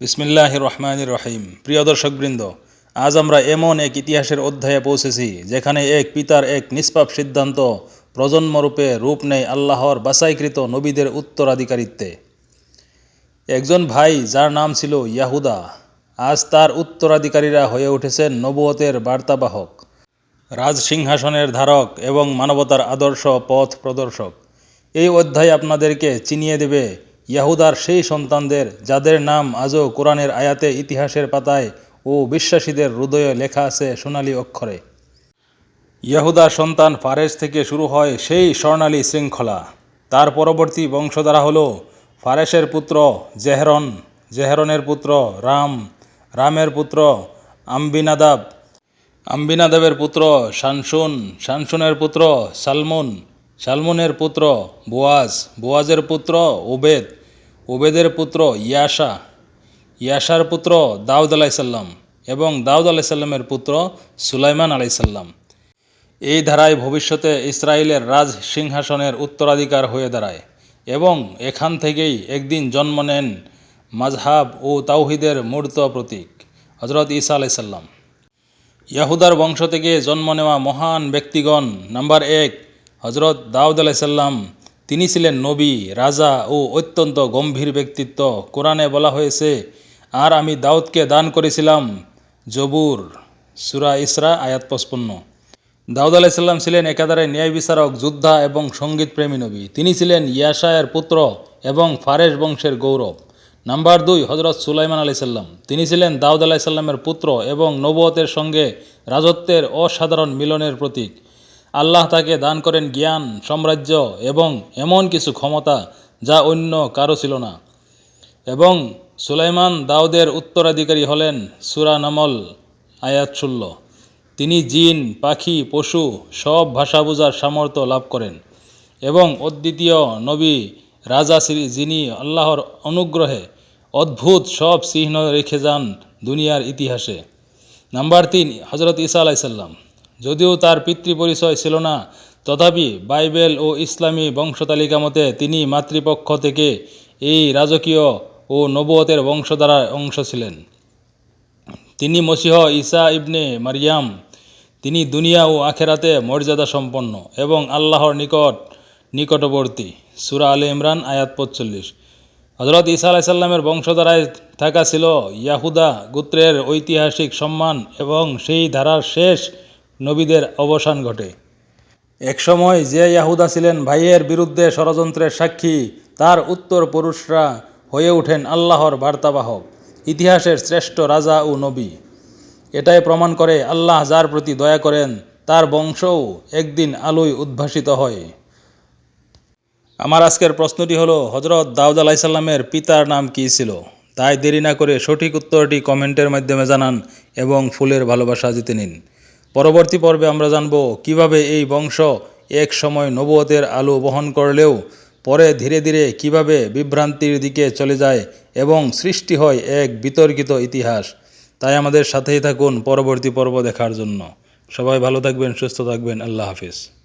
বিসমিল্লাহ রহমান রহিম। প্রিয় দর্শকবৃন্দ, আজ আমরা এমন এক ইতিহাসের অধ্যায়ে পৌঁছেছি, যেখানে এক পিতার এক নিষ্পাপ সিদ্ধান্ত প্রজন্মরূপে রূপ নেয় আল্লাহর বাছাইকৃত নবীদের উত্তরাধিকারিত্বে। একজন ভাই যার নাম ছিল ইয়াহুদা, আজ তার উত্তরাধিকারীরা হয়ে উঠেছেন নবুয়তের বার্তাবাহক, রাজসিংহাসনের ধারক এবং মানবতার আদর্শ পথ প্রদর্শক। এই অধ্যায় আপনাদেরকে চিনিয়ে দেবে ইয়াহুদার সেই সন্তানদের, যাদের নাম আজও কোরআনের আয়াতে ইতিহাসের পাতায় ও বিশ্বাসীদের হৃদয়ে লেখা আছে সোনালী অক্ষরে। ইয়াহুদার সন্তান ফারেস থেকে শুরু হয় সেই স্বর্ণালী শৃঙ্খলা। তার পরবর্তী বংশধারা হল ফারেসের পুত্র জেহরন, জেহরনের পুত্র রাম, রামের পুত্র আম্বিনাদাব, আম্বিনাদেবের পুত্র শানসুন, শানসুনের পুত্র সালমুন, সালমুনের পুত্র বোয়াজ, বোয়াজের পুত্র ওবেদ ওবেদের পুত্র ইয়াশা। ইয়াশার পুত্র দাউদ আলাইসাল্লাম এবং দাউদ আলাইসাল্লামের পুত্র সুলাইমান আলাইসাল্লাম এই ধারায় ভবিষ্যতে ইসরায়েলের রাজ সিংহাসনের উত্তরাধিকার হয়ে দাঁড়ায় এবং এখান থেকেই একদিন জন্ম নেন মাজহাব ও তাওহিদের মূর্ত প্রতীক হজরত ঈসা আলাইসাল্লাম ইয়াহুদার বংশ থেকে জন্ম নেওয়া মহান ব্যক্তিগণ নাম্বার এক হজরত দাউদ আলাইসাল্লাম তিনি ছিলেন নবী, রাজা ও অত্যন্ত গম্ভীর ব্যক্তিত্ব। কোরআনে বলা হয়েছে, আর আমি দাউদকে দান করেছিলাম। জবুর, সুরা ইসরা, আয়াত পঁচপন্ন। দাউদ আলাইসাল্লাম ছিলেন একাধারে ন্যায় বিচারক, যোদ্ধা এবং সংগীত প্রেমী নবী। তিনি ছিলেন ইয়াশায়ের পুত্র এবং ফারেস বংশের গৌরব। নাম্বার দুই হজরত সুলাইমান আলাইসাল্লাম তিনি ছিলেন দাউদ আলাইসাল্লামের পুত্র এবং নবতের সঙ্গে রাজত্বের অসাধারণ মিলনের প্রতীক। আল্লাহ তাকে দান করেন জ্ঞান, সাম্রাজ্য এবং এমন কিছু ক্ষমতা যা অন্য কারও ছিল না। এবং সুলাইমান দাউদের উত্তরাধিকারী হলেন সুরা নামল, আয়াত ষোল। তিনি জিন, পাখি, পশু সব ভাষা বোঝার সামর্থ্য লাভ করেন এবং অদ্বিতীয় নবী রাজা শ্রী যিনি আল্লাহর অনুগ্রহে অদ্ভুত সব চিহ্ন রেখে যান দুনিয়ার ইতিহাসে। নাম্বার তিন হজরত ঈসা আলাইসাল্লাম যদিও তার পিতৃ পরিচয় ছিল না, তথাপি বাইবেল ও ইসলামী বংশতালিকা মতে তিনি মাতৃপক্ষ থেকে এই রাজকীয় ও নবুয়তের বংশধারার অংশ ছিলেন। তিনি মসিহ ঈসা ইবনে মারিয়াম, তিনি দুনিয়া ও আখেরাতে মর্যাদা সম্পন্ন এবং আল্লাহর নিকট নিকটবর্তী। সুরা আলী ইমরান, আয়াত পঁচল্লিশ। হজরত ঈসা আলাইসাল্লামের বংশধারায় থাকা ছিল ইয়াহুদা গোত্রের ঐতিহাসিক সম্মান এবং সেই ধারার শেষ নবীদের অবসান ঘটে। একসময় যে ইয়াহুদা ছিলেন, ভাইয়ের বিরুদ্ধে ষড়যন্ত্রের সাক্ষী, তার উত্তর পুরুষরা হয়ে ওঠেন আল্লাহর বার্তাবাহক, ইতিহাসের শ্রেষ্ঠ রাজা ও নবী। এটাই প্রমাণ করে আল্লাহ যার প্রতি দয়া করেন, তার বংশও একদিন আলোয় উদ্ভাসিত হয়। আমার আজকের প্রশ্নটি হলো হজরত দাউদ আলাইসাল্লামের পিতার নাম কী ছিল? তাই দেরি না করে সঠিক উত্তরটি কমেন্টের মাধ্যমে জানান এবং ফুলের ভালোবাসা জিতে নিন। পরবর্তী পর্বে আমরা জানব কীভাবে এই বংশ এক সময় নবুয়তের আলো বহন করলেও পরে ধীরে ধীরে কীভাবে বিভ্রান্তির দিকে চলে যায় এবং সৃষ্টি হয় এক বিতর্কিত ইতিহাস। তাই আমাদের সাথেই থাকুন পরবর্তী পর্ব দেখার জন্য। সবাই ভালো থাকবেন, সুস্থ থাকবেন। আল্লাহ হাফিজ।